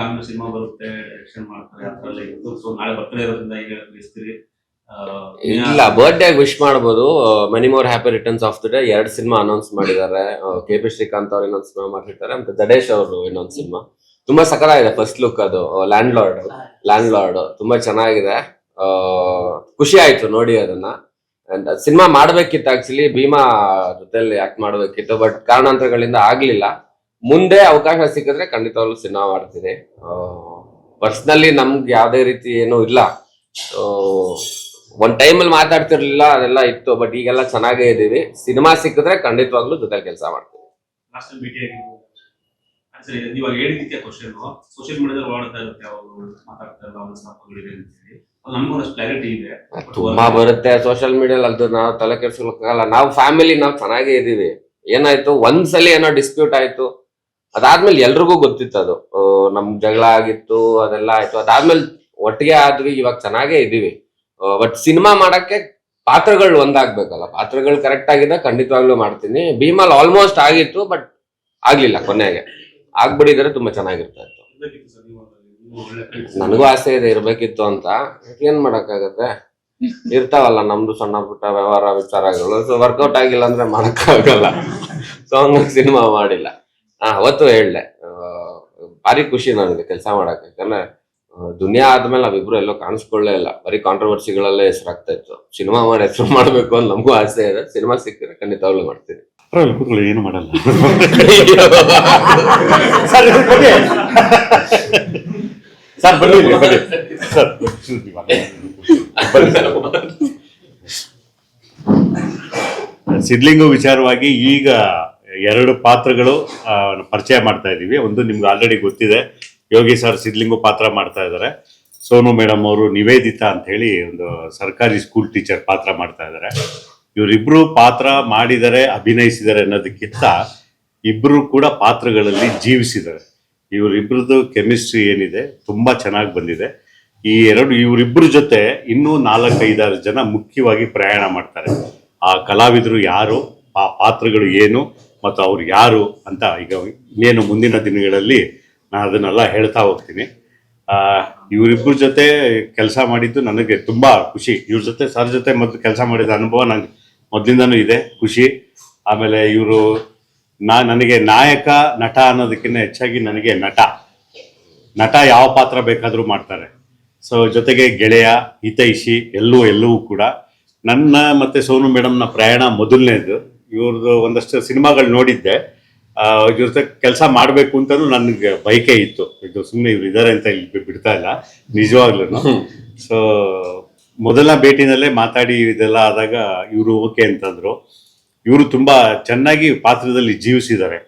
Comedy cinema ಬರುತ್ತೆ direction ಮಾಡ್ತಾರೆ ಅದರಲ್ಲಿ ಸೊ ನಾಳೆ ಬರ್ತಾರೆ ಇರೋದ್ರಿಂದ ಈಗ ತಿಳಿಸ್ತೀರಿ. ಇಲ್ಲ ಬರ್ಡೇ ವಿಶ್ ಮಾಡ್ಬೋದು. Many more happy returns of the day ಎರಡ್ ಸಿನಿಮಾ ಅನೌನ್ಸ್ ಮಾಡಿದ್ದಾರೆ. ಕೆ ಪಿ ಶ್ರೀಕಾಂತ್ ಅವ್ರು ಇನ್ನೊಂದು ಸಿನಿಮಾ ಮಾಡಿರ್ತಾರೆ ಮತ್ತೆ ದಡೇಶ್ ಅವರು ಇನ್ನೊಂದು ಸಿನಿಮಾ. ತುಂಬಾ ಸಕಲಾಗಿದೆ ಫಸ್ಟ್ ಲುಕ್ ಅದು. ಲ್ಯಾಂಡ್ ಲಾರ್ಡ್ ಲ್ಯಾಂಡ್ ಲಾರ್ಡ್ ತುಂಬಾ ಚೆನ್ನಾಗಿದೆ. ಖುಷಿ ಆಯ್ತು ನೋಡಿ ಅದನ್ನ. ಸಿನಿಮಾ ಮಾಡ್ಬೇಕಿತ್ತು ಆಕ್ಚುಲಿ ಭೀಮಾ ಜೊತೆಲಿ ಆಕ್ಟ್ ಮಾಡ್ಬೇಕಿತ್ತು ಬಟ್ ಕಾರಣಾಂತರಗಳಿಂದ ಆಗ್ಲಿಲ್ಲ. ಮುಂದೆ ಅವಕಾಶ ಸಿಕ್ಕಿದ್ರೆ ಖಂಡಿತವಾಗ್ಲೂ ಸಿನಿಮಾ ಮಾಡ್ತೀನಿ. ಪರ್ಸ್ನಲಿ ನಮ್ಗೆ ಯಾವುದೇ ರೀತಿ ಏನೂ ಇಲ್ಲ. ಒಂದ್ ಟೈಮಲ್ಲಿ ಮಾತಾಡ್ತಿರ್ಲಿಲ್ಲ ಅದೆಲ್ಲ ಇತ್ತು ಬಟ್ ಈಗೆಲ್ಲ ಚೆನ್ನಾಗೇ ಇದ್ದೀವಿ. ಸಿನಿಮಾ ಸಿಕ್ಕಿದ್ರೆ ಖಂಡಿತವಾಗ್ಲೂ ಜೊತೆ ಕೆಲಸ ಮಾಡ್ತೀವಿ ತುಂಬಾ ಬರುತ್ತೆ ಸೋಷಿಯಲ್ ಅದು ನಾವು ತಲೆ ಕೆಡ್ಸ್ಕೊಳಕ್ಕಾಗಲ್ಲ ನಾವು ಫ್ಯಾಮಿಲಿ ನಾವು ಚೆನ್ನಾಗೇ ಇದೀವಿ ಏನಾಯ್ತು? ಒಂದ್ಸಲಿ ಏನೋ ಡಿಸ್ಪ್ಯೂಟ್ ಆಯ್ತು. ಅದಾದ್ಮೇಲೆ ಎಲ್ರಿಗೂ ಗೊತ್ತಿತ್ತು ಅದು. ನಮ್ ಜಗಳ ಆಗಿತ್ತು, ಅದೆಲ್ಲ ಆಯ್ತು. ಅದಾದ್ಮೇಲೆ ಒಟ್ಟಿಗೆ ಆದ್ವಿ, ಇವಾಗ ಚೆನ್ನಾಗೇ ಇದೀವಿ. ಬಟ್ ಸಿನಿಮಾ ಮಾಡಕ್ಕೆ ಪಾತ್ರಗಳು ಒಂದಾಗ್ಬೇಕಲ್ಲ. ಪಾತ್ರಗಳು ಕರೆಕ್ಟ್ ಆಗಿದೆ ಖಂಡಿತವಾಗ್ಲೂ ಮಾಡ್ತೀನಿ. ಭೀಮಲ್ ಆಲ್ಮೋಸ್ಟ್ ಆಗಿತ್ತು ಬಟ್ ಆಗ್ಲಿಲ್ಲ ಕೊನೆಗೆ. ಆಗ್ಬಿಡಿದ್ರೆ ತುಂಬಾ ಚೆನ್ನಾಗಿರ್ತಾ ಇತ್ತು. ನನಗೂ ಆಸೆ ಇದೆ, ಇರ್ಬೇಕಿತ್ತು ಅಂತ. ಏನ್ ಮಾಡಕ್ಕಾಗತ್ತೆ? ಇರ್ತಾವಲ್ಲ ನಮ್ದು ಸಣ್ಣ ಪುಟ್ಟ ವ್ಯವಹಾರ ವಿಚಾರಗಳು. ಸೊ ವರ್ಕೌಟ್ ಆಗಿಲ್ಲ ಅಂದ್ರೆ ಮಾಡಕ್ಕಾಗಲ್ಲ. ಸೊ ಹಂಗಾಗಿ ಸಿನಿಮಾ ಮಾಡಿಲ್ಲ. ಹಾ ಅವತ್ತು ಹೇಳ್ದೆ ಭಾರಿ ಖುಷಿ ನನಗೆ ಕೆಲಸ ಮಾಡಕ್ಕೆ. ಯಾಕಂದ್ರೆ ದುನಿಯಾ ಆದ್ಮೇಲೆ ನಾವಿಬ್ರು ಎಲ್ಲೋ ಕಾಣಿಸ್ಕೊಳ್ಳೇ ಇಲ್ಲ. ಬರೀ ಕಾಂಟ್ರವರ್ಸಿಗಳಲ್ಲೇ ಹೆಸರಾಗ್ತಾ ಇತ್ತು. ಸಿನಿಮಾ ಮಾಡಿ ಹೆಸರು ಮಾಡ್ಬೇಕು ಅಂತ ನಮಗೂ ಆಸೆ ಇದೆ. ಸಿನಿಮಾ ಸಿಕ್ಕಿದ್ರೆ ಖಂಡಿತವಾಗ್ಲೂ ಮಾಡ್ತೀನಿ. ಪರವಾಗಿಲ್ಲ ಕೂತ್ಕೊಳ್ಳಿ ಏನು ಮಾಡಲ್ಲ. ಸರ್ ಬನ್ನಿ ಸರ್ ಬನ್ನಿ. ಸಿದ್ಲಿಂಗು ವಿಚಾರವಾಗಿ ಈಗ ಎರಡು ಪಾತ್ರಗಳು ಪರಿಚಯ ಮಾಡ್ತಾ ಇದ್ದೀವಿ. ಒಂದು ನಿಮ್ಗೆ ಆಲ್ರೆಡಿ ಗೊತ್ತಿದೆ. ಯೋಗಿ ಸರ್ ಸಿದ್ಲಿಂಗು ಪಾತ್ರ ಮಾಡ್ತಾ ಇದ್ದಾರೆ. ಸೋನು ಮೇಡಮ್ ಅವರು ನಿವೇದಿತಾ ಅಂತ ಹೇಳಿ ಒಂದು ಸರ್ಕಾರಿ ಸ್ಕೂಲ್ ಟೀಚರ್ ಪಾತ್ರ ಮಾಡ್ತಾ ಇದ್ದಾರೆ. ಇವರಿಬ್ರು ಪಾತ್ರ ಮಾಡಿದರೆ ಅಭಿನಯಿಸಿದ್ದಾರೆ ಅನ್ನೋದಕ್ಕಿಂತ ಇಬ್ರು ಕೂಡ ಪಾತ್ರಗಳಲ್ಲಿ ಜೀವಿಸಿದ್ದಾರೆ. ಇವರಿಬ್ರದ್ದು ಕೆಮಿಸ್ಟ್ರಿ ಏನಿದೆ, ತುಂಬಾ ಚೆನ್ನಾಗಿ ಬಂದಿದೆ. ಈ ಎರಡು ಇವರಿಬ್ಬರ ಜೊತೆ ಇನ್ನೂ ನಾಲ್ಕೈದಾರು ಜನ ಮುಖ್ಯವಾಗಿ ಪ್ರಯಾಣ ಮಾಡ್ತಾರೆ. ಆ ಕಲಾವಿದರು ಯಾರು, ಆ ಪಾತ್ರಗಳು ಏನು ಮತ್ತು ಅವ್ರು ಯಾರು ಅಂತ ಈಗ ಇನ್ನೇನು ಮುಂದಿನ ದಿನಗಳಲ್ಲಿ ನಾನು ಅದನ್ನೆಲ್ಲ ಹೇಳ್ತಾ ಹೋಗ್ತೀನಿ. ಇವರಿಬ್ಬರ ಜೊತೆ ಕೆಲಸ ಮಾಡಿದ್ದು ನನಗೆ ತುಂಬ ಖುಷಿ. ಇವ್ರ ಜೊತೆ, ಸರ್ ಜೊತೆ ಮೊದಲು ಕೆಲಸ ಮಾಡಿದ ಅನುಭವ ನನಗೆ ಮೊದಲಿಂದನೂ ಇದೆ, ಖುಷಿ. ಆಮೇಲೆ ಇವರು ನಾ, ನನಗೆ ನಾಯಕ, ನಟ ಅನ್ನೋದಕ್ಕಿಂತ ಹೆಚ್ಚಾಗಿ ನನಗೆ ನಟ. ನಟ ಯಾವ ಪಾತ್ರ ಬೇಕಾದರೂ ಮಾಡ್ತಾರೆ. ಸೊ ಜೊತೆಗೆ ಗೆಳೆಯ, ಹಿತೈಷಿ ಎಲ್ಲೂ ಎಲ್ಲವೂ ಕೂಡ. ನನ್ನ ಮತ್ತೆ ಸೋನು ಮೇಡಮ್ನ ಪ್ರಯಾಣ ಮೊದಲನೇದು. ಇವ್ರದ್ದು ಒಂದಷ್ಟು ಸಿನಿಮಾಗಳು ನೋಡಿದ್ದೆ. ಇವ್ರ ಕೆಲಸ ಮಾಡಬೇಕು ಅಂತಲೂ ನನಗೆ ಬೈಕೆ ಇತ್ತು. ಇದು ಸುಮ್ಮನೆ ಇವ್ರು ಇದ್ದಾರೆ ಅಂತ ಇಲ್ಲಿ ಬಿಡ್ತಾ ಇಲ್ಲ. ನಿಜವಾಗ್ಲೂ ಸೊ ಮೊದಲ ಭೇಟಿನಲ್ಲೇ ಮಾತಾಡಿ ಇದೆಲ್ಲ ಆದಾಗ ಇವರು ಓಕೆ ಅಂತಂದ್ರು. ಇವರು ತುಂಬಾ ಚೆನ್ನಾಗಿ ಪಾತ್ರದಲ್ಲಿ ಜೀವಿಸಿದ್ದಾರೆ.